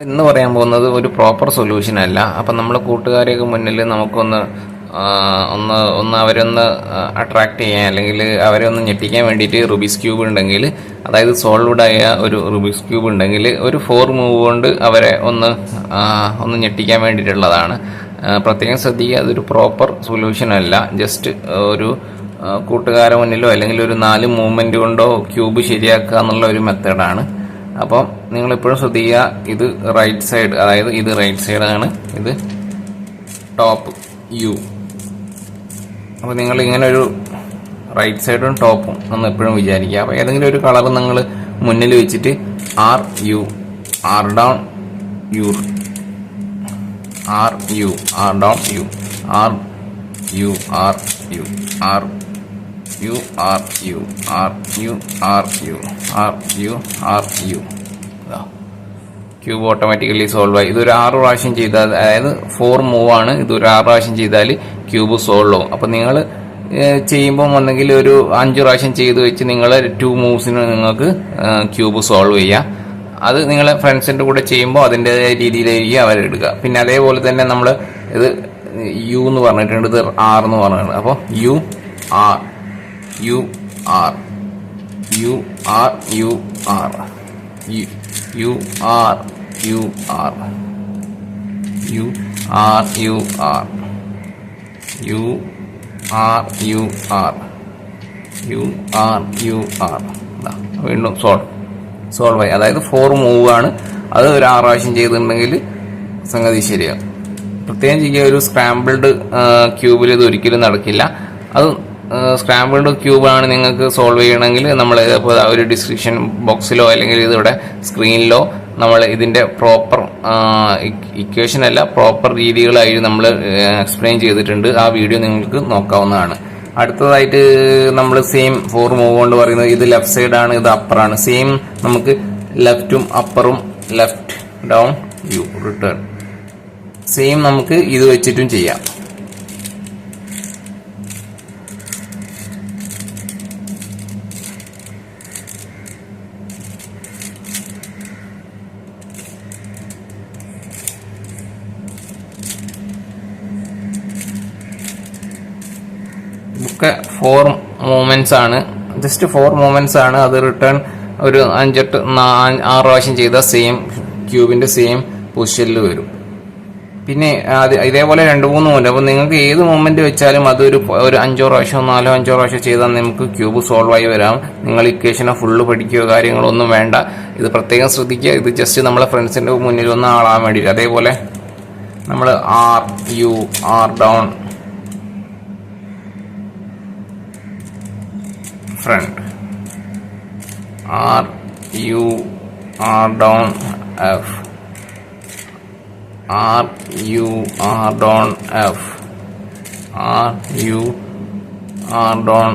ഇന്ന് പറയാൻ പോകുന്നത് ഒരു പ്രോപ്പർ സൊല്യൂഷൻ അല്ല. അപ്പം നമ്മൾ കൂട്ടുകാരെയൊക്കെ മുന്നിൽ നമുക്കൊന്ന് ഒന്ന് ഒന്ന് അവരൊന്ന് അട്രാക്ട് ചെയ്യാൻ അല്ലെങ്കിൽ അവരെ ഒന്ന് ഞെട്ടിക്കാൻ വേണ്ടിയിട്ട് റുബിക്സ് ക്യൂബ് ഉണ്ടെങ്കിൽ അതായത് സോൾവ്ഡ് ആയ ഒരു റുബിക്സ് ക്യൂബ് ഉണ്ടെങ്കിൽ ഒരു ഫോർ മൂവ് കൊണ്ട് അവരെ ഒന്ന് ഒന്ന് ഞെട്ടിക്കാൻ വേണ്ടിയിട്ടുള്ളതാണ്. പ്രത്യേകം ശ്രദ്ധിക്കുക അതൊരു പ്രോപ്പർ സൊല്യൂഷൻ അല്ല. ജസ്റ്റ് ഒരു കൂട്ടുകാരെ മുന്നിലോ അല്ലെങ്കിൽ ഒരു നാല് മൂവ്മെന്റ് കൊണ്ടോ ക്യൂബ് ശരിയാക്കുക എന്നുള്ള ഒരു മെത്തേഡാണ് അപ്പം നിങ്ങൾ എപ്പോഴും ശ്രദ്ധിക്കുക ഇത് റൈറ്റ് സൈഡ് അതായത് ഇത് റൈറ്റ് സൈഡ് ആണ് ഇത് ടോപ്പ് യു അപ്പോൾ നിങ്ങൾ ഇങ്ങനെ ഒരു റൈറ്റ് സൈഡും ടോപ്പും ഒന്ന് എപ്പോഴും വിചാരിക്കുക. അപ്പോൾ ഏതെങ്കിലും ഒരു കളർ നിങ്ങൾ മുന്നിൽ വെച്ചിട്ട് R U R down U R U R down U R U R U R U R U R U R U R U R U cube automatically solve ആയി. ഇതൊരു ആറ് പ്രാവശ്യം ചെയ്താൽ അതായത് ഫോർ മൂവ് ആണ്. ഇതൊരു ആറ് പ്രാവശ്യം ചെയ്താൽ ക്യൂബ് സോൾവ് ആവും. അപ്പം നിങ്ങൾ ചെയ്യുമ്പോൾ ഒന്നെങ്കിൽ ഒരു അഞ്ച് പ്രാവശ്യം ചെയ്ത് വെച്ച് നിങ്ങൾ ടു മൂവ്സിന് നിങ്ങൾക്ക് ക്യൂബ് സോൾവ് ചെയ്യാം. അത് നിങ്ങൾ ഫ്രണ്ട്സിന്റെ കൂടെ ചെയ്യുമ്പോൾ അതിന്റെതായ രീതിയിലായിരിക്കും അവരെടുക്കുക പിന്നെ അതേപോലെ തന്നെ നമ്മൾ ഇത് യു എന്ന് പറഞ്ഞിട്ടുണ്ട്. ഇത് ആർ എന്ന് പറഞ്ഞിട്ടുണ്ട്. അപ്പോൾ U R U R. U R U R. U R U R. U R U R. U R U R. U R U R. വീണ്ടും സോൾവ്. സോൾവ് ആയി. അതായത് ഫോർ മൂവ് ആണ്. അത് ഒരു ആറ് പ്രാവശ്യം ചെയ്തിട്ടുണ്ടെങ്കിൽ സംഗതി ശരിയാകും. പ്രത്യേകം ചെയ്യുക ഒരു സ്ക്രാമ്പിൾഡ് ക്യൂബിൽ ഇത് ഒരിക്കലും നടക്കില്ല. അത് സ്ക്രാമ്പിൾഡ് ക്യൂബാണ് നിങ്ങൾക്ക് സോൾവ് ചെയ്യണമെങ്കിൽ നമ്മൾ ഇപ്പോൾ ഒരു ഡിസ്ക്രിപ്ഷൻ ബോക്സിലോ അല്ലെങ്കിൽ ഇതിവിടെ സ്ക്രീനിലോ നമ്മൾ ഇതിന്റെ പ്രോപ്പർ ഇക്വേഷൻ അല്ല പ്രോപ്പർ രീതികളായി നമ്മൾ എക്സ്പ്ലെയിൻ ചെയ്തിട്ടുണ്ട്. ആ വീഡിയോ നിങ്ങൾക്ക് നോക്കാവുന്നതാണ്. അടുത്തതായിട്ട് നമ്മൾ സെയിം ഫോർ മൂവ് കൊണ്ട് പറയുന്നത് ഇത് ലെഫ്റ്റ് സൈഡാണ് ഇത് അപ്പറാണ് സെയിം നമുക്ക് ലെഫ്റ്റും അപ്പറും left down U return same നമുക്ക് ഇത് വെച്ചിട്ടും ചെയ്യാം. ഒക്കെ ഫോർ മൂമെന്റ്സ് ആണ്. ജസ്റ്റ് ഫോർ മൂമെന്റ്സ് ആണ്. അത് റിട്ടേൺ ഒരു അഞ്ചെട്ട് ആറ് പ്രാവശ്യം ചെയ്ത സെയിം ക്യൂബിന്റെ സെയിം പൊസിഷനിൽ വരും. പിന്നെ ഇതേപോലെ രണ്ട് മൂന്ന് മൂല അപ്പോൾ നിങ്ങൾക്ക് ഏത് മൂവ്മെന്റ് വെച്ചാലും അത് ഒരു അഞ്ചോ പ്രാവശ്യം നാലോ അഞ്ചോ പ്രാവശ്യം ചെയ്താൽ നമുക്ക് ക്യൂബ് സോൾവ് ആയി വരാം. നിങ്ങൾ ഇക്വേഷനെ ഫുള്ള് പഠിക്കുകയോ കാര്യങ്ങളൊന്നും വേണ്ട. ഇത് പ്രത്യേകം ശ്രദ്ധിക്കുക. ഇത് ജസ്റ്റ് നമ്മളെ ഫ്രണ്ട്സിന്റെ മുന്നിൽ ഒന്ന് ആളാൻ വേണ്ടിയിട്ട്. അതേപോലെ നമ്മൾ R U R down friend. R U R down F. R U R down F. R U R down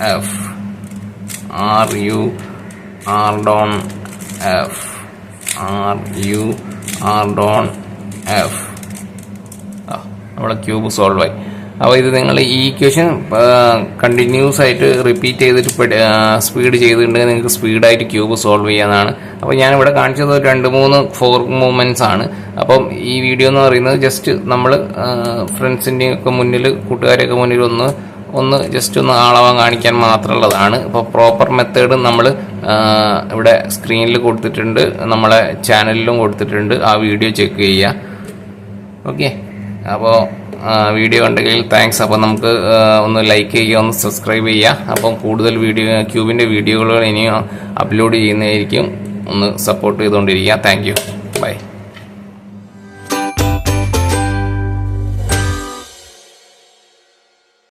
F. R U R down F. R U R down F. Ah, നമ്മുടെ solve സോൾവായി അപ്പോൾ ഇത് നിങ്ങൾ ഈ equation continuous ആയിട്ട് repeat ചെയ്തിട്ട് speed ചെയ്തിട്ടുണ്ടെങ്കിൽ നിങ്ങൾക്ക് സ്പീഡായിട്ട് ക്യൂബ് സോൾവ് ചെയ്യാനാണ് അപ്പോൾ ഞാനിവിടെ കാണിച്ചത് രണ്ട് മൂന്ന് ഫോർ മൂവ്മെന്റ്സ് ആണ്. അപ്പം ഈ വീഡിയോ എന്ന് പറയുന്നത് ജസ്റ്റ് നമ്മൾ ഫ്രണ്ട്സിന്റെയൊക്കെ മുന്നിൽ കൂട്ടുകാരെയൊക്കെ മുന്നിൽ ഒന്ന് ഒന്ന് ജസ്റ്റ് ഒന്ന് ആളവാൻ കാണിക്കാൻ മാത്രമുള്ളതാണ്. ഇപ്പോൾ പ്രോപ്പർ മെത്തേഡ് നമ്മൾ ഇവിടെ സ്ക്രീനിൽ കൊടുത്തിട്ടുണ്ട്. നമ്മളെ ചാനലിലും കൊടുത്തിട്ടുണ്ട്. ആ വീഡിയോ ചെക്ക് ചെയ്യുക. ഓക്കെ അപ്പോൾ വീഡിയോ ഉണ്ടെങ്കിൽ താങ്ക്സ് അപ്പോൾ നമുക്ക് ഒന്ന് ലൈക്ക് ചെയ്യുക ഒന്ന് സബ്സ്ക്രൈബ് ചെയ്യുക. അപ്പം കൂടുതൽ വീഡിയോ ക്യൂബിന്റെ വീഡിയോകൾ ഇനിയും അപ്ലോഡ് ചെയ്യുന്നതായിരിക്കും. ഒന്ന് സപ്പോർട്ട് ചെയ്തുകൊണ്ടിരിക്കുക. Thank you by